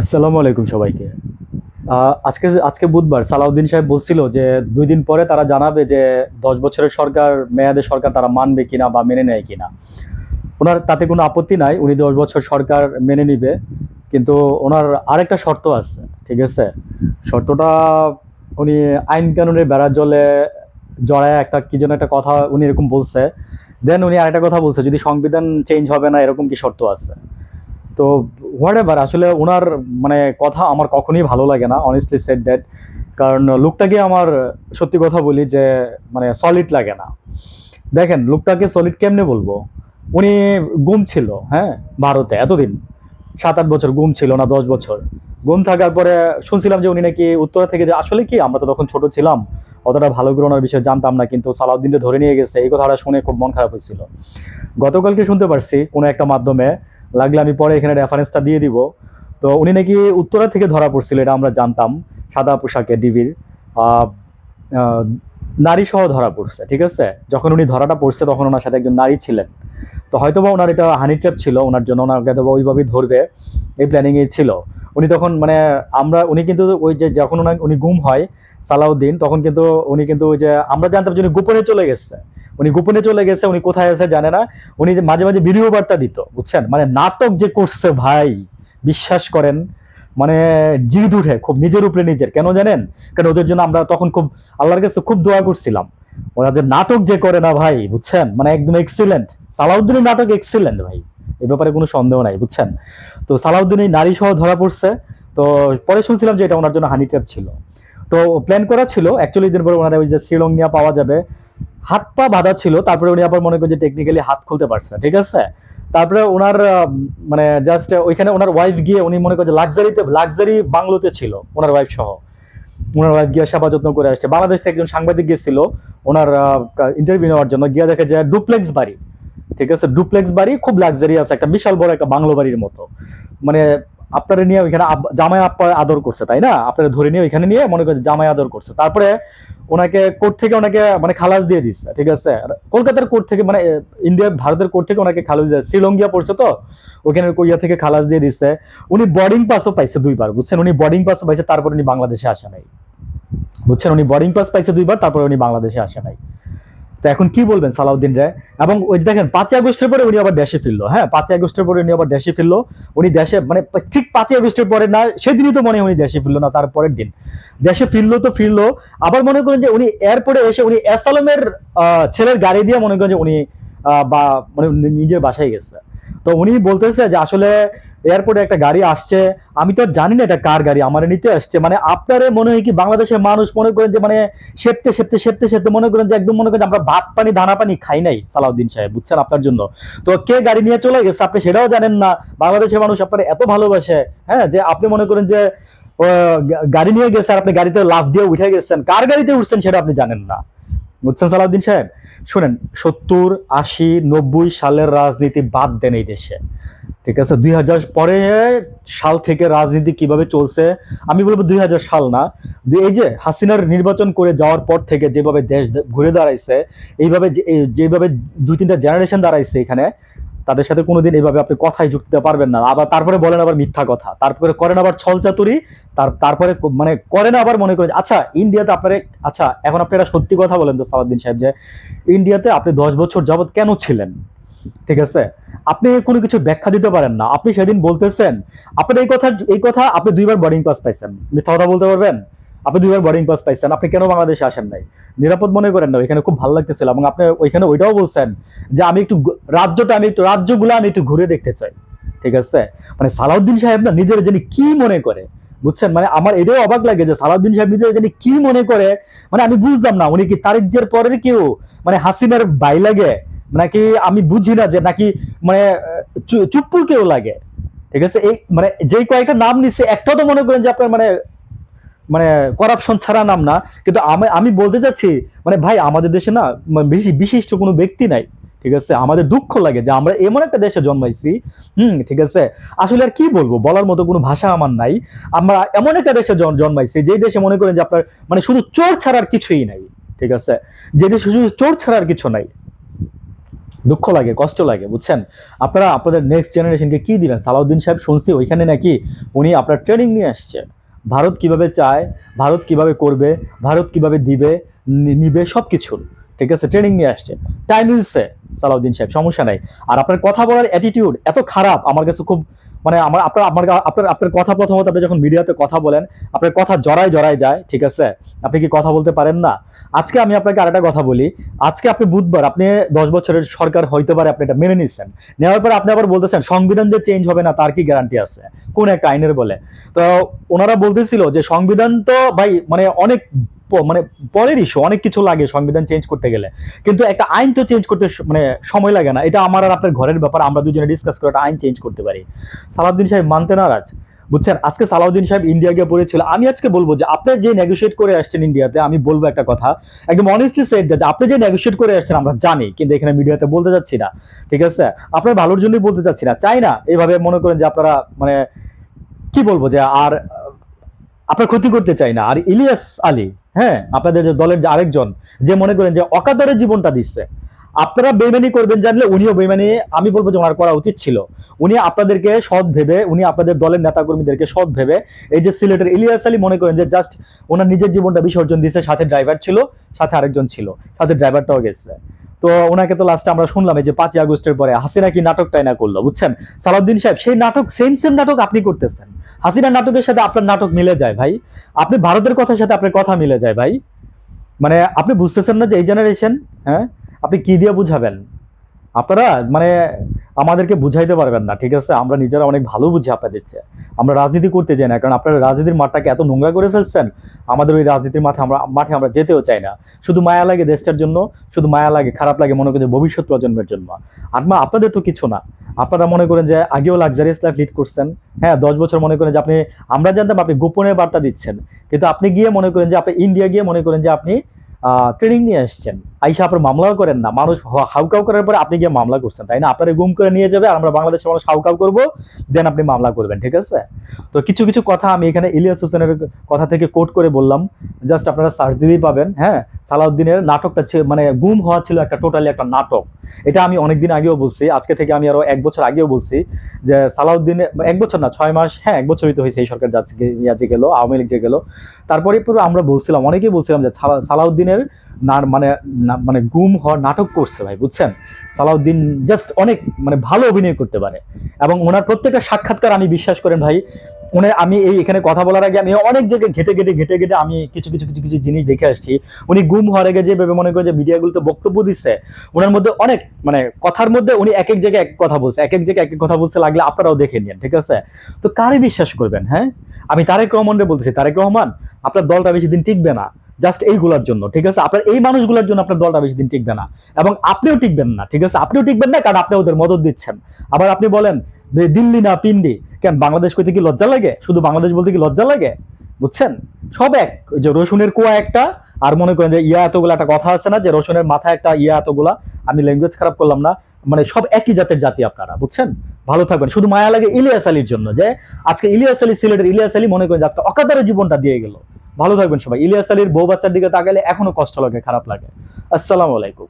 আসসালামু আলাইকুম সবাইকে। আজকে আজকে বুধবার সালাউদ্দিন সাহেব বলছিল যে দুই দিন পরে তারা জানাবে যে দশ বছরের সরকার মেয়াদের সরকার তারা মানবে কিনা বা মেনে নেয় কিনা। ওনার তাতে কোনো আপত্তি নাই, উনি দশ বছর সরকার মেনে নিবে। কিন্তু ওনার আরেকটা শর্ত আছে, ঠিক আছে? শর্তটা উনি আইন কানুনের বেড়া জলে জড়ায় একটা, কি যেন একটা কথা উনি এরকম বলছে। দেন উনি আরেকটা কথা বলছে, যদি সংবিধান চেঞ্জ হবে না, এরকম কি শর্ত আছে? তো হোয়াট এভার আসলে ওনার মানে কথা আমার কখনোই ভালো লাগে না অনেস্টলি সেট দ্যাট কারণ লুকটাকে আমার সত্যি কথা বলি যে মানে সলিড লাগে না। দেখেন, লুকটাকে সলিড কেমনে বলব? উনি গুম ছিল হ্যাঁ ভারতে এতদিন। সাত আট বছর গুম ছিল না, দশ বছর। গুম থাকার পরে শুনছিলাম যে উনি নাকি উত্তরা থেকে যে, আসলে কি, আমরা তো তখন ছোট ছিলাম, অতটা ভালো করে ওনার বিষয়ে জানতাম না, কিন্তু সালাউদ্দিনটা ধরে নিয়ে গেছে, এই কথাটা শুনে খুব মন খারাপ হয়েছিল। গতকালকে শুনতে পারছি, কোনো একটা মাধ্যমে লাগলে আমি পরে এখানে রেফারেন্সটা দিয়ে দিব। তো উনি নাকি উত্তরা থেকে ধরা পড়ছিল, এটা আমরা জানতাম, সাদা পোশাকে ডিবির নারী সহ ধরা পড়ছে, ঠিক আছে? যখন উনি ধরাটা পড়ছে, তখন ওনার সাথে একজন নারী ছিলেন। তো হয়তোবা ওনার এটা হানি ট্র্যাপ ছিল, ওনার জন্য ওনাকে হয়তো ওইভাবেই ধরবে, এই প্ল্যানিংয়ে ছিল। উনি তখন মানে আমরা, উনি কিন্তু ওই যে যখন ওনার, উনি গুম হয় সালাউদ্দিন, তখন কিন্তু উনি কিন্তু ওই যে, আমরা জানতাম যে উনি গোপনে চলে গেছে। উনি গোপনে চলে গেছে, উনি কোথায় আছে জানে না। উনি মাঝে মাঝে ভিডিও বার্তা দিত, বুঝছেন? মানে নাটক যে করছে ভাই, বিশ্বাস করেন মানে জিদ উঠে খুব নিজের উপরে নিজের, কেন জানেন? কারণ ওদের জন্য আমরা তখন খুব, আল্লাহর কাছে খুব দোয়া করছিলাম। ওরা যে নাটক যে করে না ভাই, বুঝছেন? মানে একদম এক্সিলেন্ট সালাউদ্দিনের নাটক এক্সিলেন্ট ভাই, এ ব্যাপারে কোনো সন্দেহ নাই, বুঝছেন? তো সালাউদ্দিন এই নারী সহ ধরা পড়ছে, তো পরে শুনছিলাম যে এটা ওনার জন্য হানি ছিল। তো প্ল্যান করা ছিল অ্যাকচুয়ালি দিন পরে ওনারা ওই যে শিলং নিয়ে পাওয়া যাবে হাত পা বাঁধা ছিল, তারপরে উনি আবার মনে করেন যে টেকনিক্যালি হাত খুলতে পারছে ঠিক আছে? তারপরে ওনার মানে জাস্ট ওইখানে ওনার ওয়াইফ গিয়ে উনি মনে করেন যে লাক্সারিতে লাক্সারি বাংলোতে ছিল, ওনার ওয়াইফ সহ। ওনার ওয়াইফ গিয়ে সেবা যত্ন করে আসছে। বাংলাদেশ থেকে একজন সাংবাদিক গিয়েছিল, ওনার ইন্টারভিউ নেওয়ার জন্য, গিয়ে দেখে যে ডুপ্লেক্স বাড়ি, ঠিক আছে? ডুপ্লেক্স বাড়ি খুব লাক্সারি আছে একটা বিশাল বড় একটা বাংলো বাড়ির মতো। মানে আপনারা নিয়ে ওইখানে জামাই আপ্পা আদর করছে, তাই না? আপনারা ধরে নিয়ে ওইখানে নিয়ে মনে করেন জামাই আদর করছে। তারপরে ওনাকে কোর্ট থেকে ওনাকে মানে খালাস দিয়ে দিচ্ছে, ঠিক আছে? কলকাতার কোর্ট থেকে মানে ইন্ডিয়া, ভারতের কোর্ট থেকে ওনাকে খালাস দিয়ে শ্রীলঙ্গিয়া পড়ছে তো? ওখানে কোরিয়া থেকে খালাস দিয়ে দিচ্ছে। উনি বোর্ডিং পাসও পাইছে দুইবার, বুঝছেন? উনি বোর্ডিং পাসও পাইছে, তারপর উনি বাংলাদেশে আসে নাই। বুঝছেন? উনি বোর্ডিং পাস পাইছে দুইবার, তারপরে উনি বাংলাদেশে আসে নাই। তো এখন কি বলবেন সালাউদ্দিন রায়? এবং ওই দেখেন পাঁচই আগস্টের পরে উনি আবার দেশে ফিরলো হ্যাঁ? পাঁচই আগস্টের পরে উনি আবার দেশে ফিরলো। উনি দেশে মানে ঠিক পাঁচই আগস্টের পরে না সেদিনই তো মনে হয় উনি দেশে ফিরলো না তার পরের দিন। দেশে ফিরলো তো ফিরলো আবার মনে করেন যে উনি এয়ারপোর্টে এসে উনি অ্যাসালামের আহ, ছেলের গাড়ি দিয়ে মনে করেন যে উনি বা মানে নিজের বাসায় গেছে। তো উনি বলতেছে যে আসলে এয়ারপোর্টে একটা গাড়ি আসছে। আমি তো জানি না এটা কার গাড়ি, আমার নিতে আসছে। মানে আপনারে মনে হয় কি বাংলাদেশের মানুষ মনে করেন যে মানে সেপতে সেপতে সেপতে সেপতে মনে করেন যে একদম মনে করেন আমরা ভাত পানি দানা পানি খাই নাই সালাউদ্দিন সাহেব, বুঝছেন আপনার জন্য? তো কে গাড়ি নিয়ে চলে গেছে আপনি সেটাও জানেন না। বাংলাদেশের মানুষ আপনার এত ভালোবাসে হ্যাঁ যে আপনি মনে করেন যে গাড়ি নিয়ে গেছে আর আপনি গাড়িতে লাভ দিয়ে উঠে গেছেন। কার গাড়িতে উঠছেন সেটা আপনি জানেন না। বুঝছেন সালাউদ্দিন সাহেব? শুনেন, সত্তর, আশি, নব্বই সালের রাজনীতি বাদ দেন এই দেশে। ঠিক আছে? দুই হাজার পরে সাল থেকে রাজনীতি কীভাবে চলছে? আমি বলব দুই হাজার সাল না। এই যে হাসিনার নির্বাচন করে যাওয়ার পর থেকে যেভাবে দেশ ঘুরে দাঁড়াইছে, এইভাবে যেভাবে দুই তিনটা জেনারেশন দাঁড়াইছে এখানে, তাদের সাথে কোনোদিন এইভাবে আপনি কথাই যুক্ত দিতে পারবেন না। আবার তারপরে বলেন আবার মিথ্যা কথা। তারপরে করেন আবার ছলচাতুরি তার তারপরে মানে করেন আবার মনে করেন আচ্ছা ইন্ডিয়াতে আপনার আচ্ছা এখন আপনি একটা সত্যি কথা বলেন তো সালাউদ্দিন সাহেব যে, ইন্ডিয়াতে আপনি দশ বছর যাবত কেন ছিলেন? ঠিক আছে? আপনি কোনো কিছু ব্যাখ্যা দিতে পারেন না। আপনি সেদিন বলতেছেন আপনার এই কথা এই কথা আপনি দুইবার বোর্ডিং পাস পাইছেন। মিথ্যা কথা বলতে পারবেন? আপনি দুইবার বোর্ডিং পাস পাইছেন। আপনি কেন বাংলাদেশে আসেন নাই? নিরাপদ মনে করেন না, ওইখানে খুব ভালো লাগতেছিল এবং আপনি ওইখানে ওইটাও বলছেন যে আমি একটু রাজ্যটা আমি একটু, রাজ্যগুলো আমি একটু ঘুরে দেখতে চাই। ঠিক আছে? মানে সালাউদ্দিন সাহেব না নিজের জানি কি মনে করে, বুঝছেন? মানে আমার এটাও অবাক লাগে যে সালাউদ্দিন সাহেব নিজের জানি কি মনে করে মানে আমি বুঝলাম না, উনি কি তারিখের পরের কেউ? মানে হাসিনার বাই লাগে নাকি আমি বুঝি না যে নাকি মানে চুপ্পুর কেউ লাগে? ঠিক আছে? এই মানে যেই কয়েকটা নাম নিচ্ছে একটাও তো মনে করেন যে আপনার মানে মানে করাপশন ছাড়া নাম না। কিন্তু আমি আমি বলতে চাচ্ছি মানে ভাই, আমাদের দেশে না মানে বেশি, বিশিষ্ট কোনো ব্যক্তি নাই। ঠিক আছে? আমাদের দুঃখ লাগে যে আমরা এমন একটা দেশে জন্মাইছি, হুম, ঠিক আছে? আসলে আর কি বলব? বলার মতো কোনো ভাষা আমার নাই। আমরা এমন একটা দেশে জন- জন্মাইছি যে দেশে মনে করেন যে আপনার মানে শুধু চোর ছাড়ার কিছুই নাই। ঠিক আছে? যে দেশে শুধু চোর ছাড়ার কিছু নাই। দুঃখ লাগে, কষ্ট লাগে, বুঝছেন? আপনারা আপনাদের নেক্সট জেনারেশনকে কি দিবেন? সালাউদ্দিন সাহেব শুনছি, ওইখানে নাকি উনি আপনার ট্রেনিং নিয়ে আসছে। ভারত কীভাবে চায়, ভারত কীভাবে করবে, ভারত কীভাবে দিবে নিবে সব কিছুর ঠিক আছে? ট্রেনিং নিয়ে আসছে। টাইম মিলছে সালাউদ্দিন সাহেব, সমস্যা নাই। আর আপনার কথা বলার অ্যাটিটিউড এত খারাপ, আমার কাছে খুব মানে আমার আপনার আপনার আপনার আপনার কথা প্রথমত আপনি যখন মিডিয়াতে কথা বলেন, আপনার কথা জড়ায় জড়ায় যায়, ঠিক আছে? আপনি কি কথা বলতে পারেন না? আজকে আমি আপনাকে আরেকটা কথা বলি। আজকে আপনি বুধবার, আপনি দশ বছরের সরকার হইতে পারে, আপনি এটা মেনে নিচ্ছেন নেওয়ার পর আপনি আবার বলতেছেন, সংবিধান যে চেঞ্জ হবে না, তার কি গ্যারান্টি আছে? কোন একটা আইনের বলে। তো ওনারা বলতেছিল যে সংবিধান তো ভাই মানে অনেক মানে পরের ইস্যু অনেক কিছু লাগে সংবিধান চেঞ্জ করতে গেলে। কিন্তু একটা আইন তো চেঞ্জ করতে মানে সময় লাগে না। এটা আমার আর আপনার ঘরের ব্যাপার, আমরা দুজনে ডিসকাস করে একটা আইন চেঞ্জ করতে পারি। সালাউদ্দিন সাহেব, মানতে নারাজ। বুঝছেন? আজকে সালাউদ্দিন সাহেব ইন্ডিয়া গিয়ে পড়েছিল আমি আজকে বলব যে, আপনি যে নেগোশিয়েট করে আসছেন ইন্ডিয়াতে আমি বলব একটা কথা। একদম অনেস্টলি সেট যে আপনি যে নেগোশিয়েট করে আসছেন, আমরা জানি, কিন্তু এখানে মিডিয়াতে বলতে যাচ্ছি না। ঠিক আছে? আপনার ভালোর জন্যই বলতে চাচ্ছি না। চাই না এইভাবে মনে করেন যে আপনারা মানে কি বলব যে, আর আপনার ক্ষতি করতে চাই না। আর ইলিয়াস আলী হ্যাঁ আপনাদের যে দলের যে আরেকজন, যে মনে করেন যে অকাতরে জীবনটা দিচ্ছে, আপনারা বেমানি করবেন জানলে উনিও বেমানি আমি বলব যে ওনার করা উচিত ছিল। উনি আপনাদেরকে সৎ ভেবে, উনি আপনাদের দলের নেতাকর্মীদেরকে সৎ ভেবে, এই যে সিলেটের ইলিয়াস আলী মনে করেন যে জাস্ট ওনার নিজের জীবনটা বিসর্জন দিয়েছে সাথে ড্রাইভার ছিল, সাথে আরেকজন ছিল, সাথে ড্রাইভারটাও গেছে। তো ওনাকে তো লাস্টে আমরা শুনলাম, এই যে পাঁচই আগস্টের পরে হাসিনা কি নাটকটাই না করল, বুঝছেন? সালাউদ্দিন সাহেব, সেই নাটক সেম সেম নাটক আপনি করতেছেন। হাসিনা নাটকের সাথে আপনার নাটক মিলে যায় ভাই। আপনি ভারতের কথার সাথে আপনার কথা মিলে যায় ভাই। মানে আপনি বুঝতেছেন না যে এই জেনারেশন হ্যাঁ? আপনি কি দিয়ে বুঝাবেন? আপনারা মানে আমাদেরকে বুঝাইতে পারবেন না, ঠিক আছে? আমরা নিজেরা অনেক ভালো বুঝি আপনাদের চেয়ে। আমরা রাজনীতি করতে চাই না, কারণ আপনারা রাজনীতির মাঠটাকে এত নোংরা করে ফেলছেন, আমাদের ওই রাজনীতির মাঠে আমরা মাঠে আমরা যেতেও চাই না। শুধু মায়া লাগে দেশটার জন্য, শুধু মায়া লাগে, খারাপ লাগে মনে করেন ভবিষ্যৎ প্রজন্মের জন্য। আর মা, আপনাদের তো কিছু না। আপনারা মনে করেন যে আগেও লাক্সারিয়াস লাইফ লিড করছেন। হ্যাঁ দশ বছর মনে করেন যে আপনি, আমরা জানতাম আপনি গোপনে বার্তা দিচ্ছেন। কিন্তু আপনি গিয়ে মনে করেন যে আপনি ইন্ডিয়া গিয়ে মনে করেন যে আপনি ট্রেনিং নিয়ে আসছেন। আইসা আপনার মামলাও করেন না। মানুষ হাউকাউ করার পরে আপনি গিয়ে মামলা করছেন, তাই না? আপনারা গুম করে নিয়ে যাবে আর আমরা বাংলাদেশের মানুষ হাউকাউ করব, দেন আপনি মামলা করবেন, ঠিক আছে? তো কিছু কিছু কথা আমি এখানে ইলিয়াস হোসেনের কথা থেকে কোট করে বললাম। জাস্ট আপনারা সার্চ দিলেই পাবেন হ্যাঁ? সালাউদ্দিনের নাটকটা মানে গুম হওয়া ছিল একটা টোটালি একটা নাটক। এটা আমি অনেকদিন আগেও বলছি, আজকে থেকে আমি আরও এক বছর আগেও বলছি যে সালাউদ্দিনের এক বছর না, ছয় মাস হ্যাঁ এক বছরই তো হয়েছে এই সরকার ইয়া যে গেলো, আওয়ামী লীগ যে গেলো। তারপরে পুরো আমরা বলছিলাম, অনেকেই বলছিলাম যে সালাউদ্দিনের না মানে না- মানে গুম হওয়ার নাটক করছে ভাই, বুঝছেন? সালাউদ্দিন জাস্ট অনেক মানে ভালো অভিনয় করতে পারে। এবং ওনার প্রত্যেকটা সাক্ষাৎকার আমি বিশ্বাস করেন ভাই উনি, আমি এই এখানে কথা বলার আগে আমি অনেক জায়গায় ঘেটে ঘেটে ঘেটে ঘেটে আমি কিছু কিছু কিছু কিছু জিনিস দেখে আসছি। উনি গুম হওয়ার আগে ভেবে মনে করেন যে মিডিয়াগুলোতে বক্তব্য দিচ্ছে ওনার মধ্যে অনেক মানে কথার মধ্যে উনি এক এক জায়গায় এক কথা বলছে, এক এক জায়গায় এক এক কথা বলছে লাগলে আপনারাও দেখে নিন, ঠিক আছে? তো কারে বিশ্বাস করবেন হ্যাঁ? আমি তারেক রহমানরে বলতেছি, তারেক রহমান, আপনার দলটা বেশি দিন টিকবে না জাস্ট এইগুলোর জন্য, ঠিক আছে? আপনার এই মানুষগুলোর জন্য আপনার দলটা বেশি দিন টিকবে না, এবং আপনিও টিকবেন না, ঠিক আছে? আপনিও টিকবেন না, কারণ আপনি ওদের মদত দিচ্ছেন। আবার আপনি বলেন দিল্লি না পিন্ডি কেন বাংলাদেশ কইতে কি লজ্জা লাগে? শুধু বাংলাদেশ বলতে কি লজ্জা লাগে? বুঝছেন? সব এক। ওই যে রসুনের কুয়া একটা, আর মনে করেন যে ইয়া এতগুলা একটা কথা আছে না, যে রসুনের মাথায় একটা ইয়া এতগুলা, আমি ল্যাঙ্গুয়েজ খারাপ করলাম না। মানে সব একই জাতের জাতি আপনারা, বুঝছেন? ভালো থাকবেন। শুধু মায়া লাগে ইলিয়াস আলীর জন্য, যে আজকে ইলিয়াস আলী সিলেটের ইলিয়াস আলী মনে করেন যে আজকে অকাতারে জীবনটা দিয়ে গেল। ভালো থাকবেন সবাই। ইলিয়াস আলীর বউ বাচ্চার দিকে তাকালে এখনও কষ্ট লাগে, খারাপ লাগে। আসসালামু আলাইকুম।